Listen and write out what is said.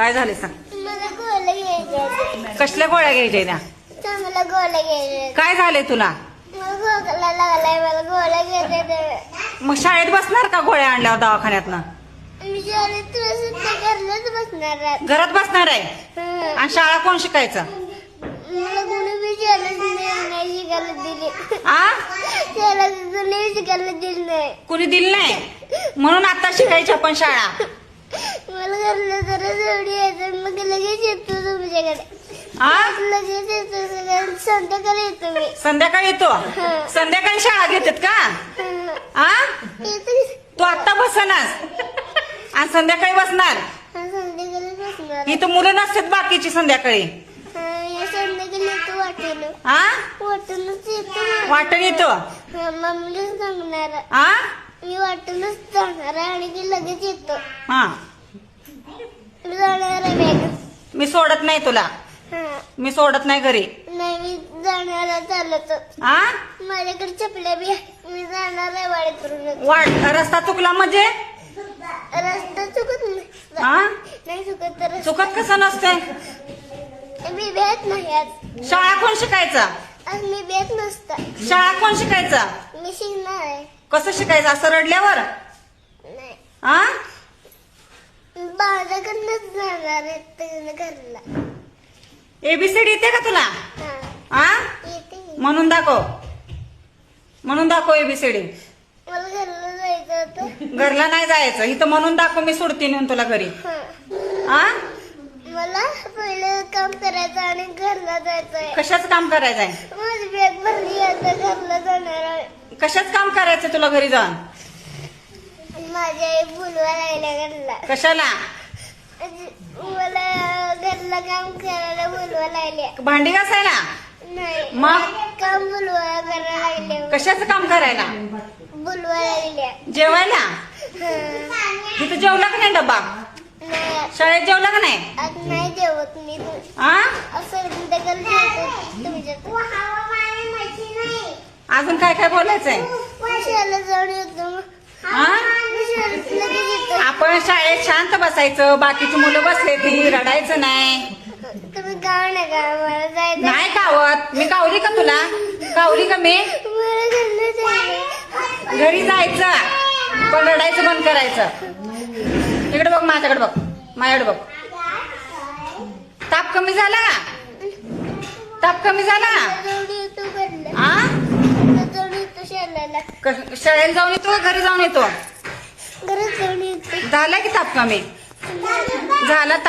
काय झाले सांग. मला गोळ्या घ्यायच्या कसल्या गोळ्या घ्यायच्या त्या? चांगला गोळ्या घ्यायच्या काय झाले तुला? मला खोकला लागलाय मला गोळ्या घ्यायच्या मग शाळेत बसणार का गोळ्या आणल्यावर दवाखान्यातनं? मी शाळेत तुला सुद्धा घरलाच बसणार आहे. घरात बसणार आहे? हं. आणि शाळा कोण शिकायचं? मला कोणी बी शाळेत नाही नाही शिकायला दिली. आ? त्याला कोणी शिकायला दिली नाही. कुणी दिली नाही? म्हणून आता शिकायची आपण शाळा. मला घरला जरा जोडी यायचं मग लगेच येतो तुमच्याकडे. आ? लगेच येतो सगळ्यांना संध्याकाळी येतो मी. संध्याकाळी येतो? संध्याकाळी शाळा घेतात का? हं. आ? येतो तू आत्ता बसनास आणि संध्याकाळी बसणार? हा, संध्याकाळी बसणार. इथं मुलं नसतात बाकीची संध्याकाळी. हा, या संध्याकाळी येतो वाटेल आ? वाटूनच येतो वाटण येतो? हा, मम्मीला सांगणार. आ? मी वाटूनच आहे आणि ती लगेच येतो. हा. मी जाणार आहे बॅग मी सोडत नाही तुला. हा. मी सोडत नाही घरी. नाही मी जाणार आहे चालत आ? माझ्याकडे चपल्या बी. मी जाणार आहे वाडेकरून वाट रस्ता चुकला म्हणजे? रस्ता चुकत नाही. आ? नाही चुकत तर चुकत कसं नसते मी भेट नाही आज. शाळा कोण शिकायचं? आज मी भेट नसता. शाळा कोण शिकायचं? मी शिकणार आहे. कसं शिकायचं? असं रडल्यावर? नाही. आ? माझ्याकडनंच जाणार आहे त्याच्या घरला. एबीसीडी येते का तुला? हा. आ? येते. मी. म्हणून दाखव. म्हणून दाखव एबीसीडी मला घरला जायचं होतं. घरला नाही जायचं. इथं म्हणून दाखव मी सोडते नेऊन तुला घरी. हा. आ? मला पहिलं काम करायचं आणि घरला जायचं आहे कशाच काम करायचंय? माझी बॅग भरली आता घरला जाणार आहे. कशाच काम करायचं तुला घरी जाऊन? माझी आई बोलवा लागल्या घरला. कशाला? मला घरला काम करायला बोलवा लागल्या भांडी घासायला? नाही. मग? काम बोलवा करायला लागल्या कशाचं काम करायला? बोलवा लागल्या जेवायला? हं. तिथं जेवला का नाही डब्बा? नाही. शाळेत जेवला का नाही? आज नाही जेवत मी. आ? असं संध्याकाळी जेवतो तुमच्यात. अजून काय काय बोलायचंय? शाळेला जाऊन येतो. मग. आ? आपण शाळेत शांत बसायचं बाकीची मुलं बसले ती रडायचं नाही. तुम्ही गाव नका मला जायचं. नाही कावत मी कावली का तुला? कावली का मी? मला घरला जायचं. घरी जायचं पण रडायचं बंद करायचं. इकडे बघ माझ्याकडे बघ माझ्याकडे बघ. ताप कमी झाला? ताप कमी झाला? आ? येतो शाळेला क- शाळेला जाऊन येतो का घरी जाऊन येतो? झाला की ताप कमी? झाला ताप.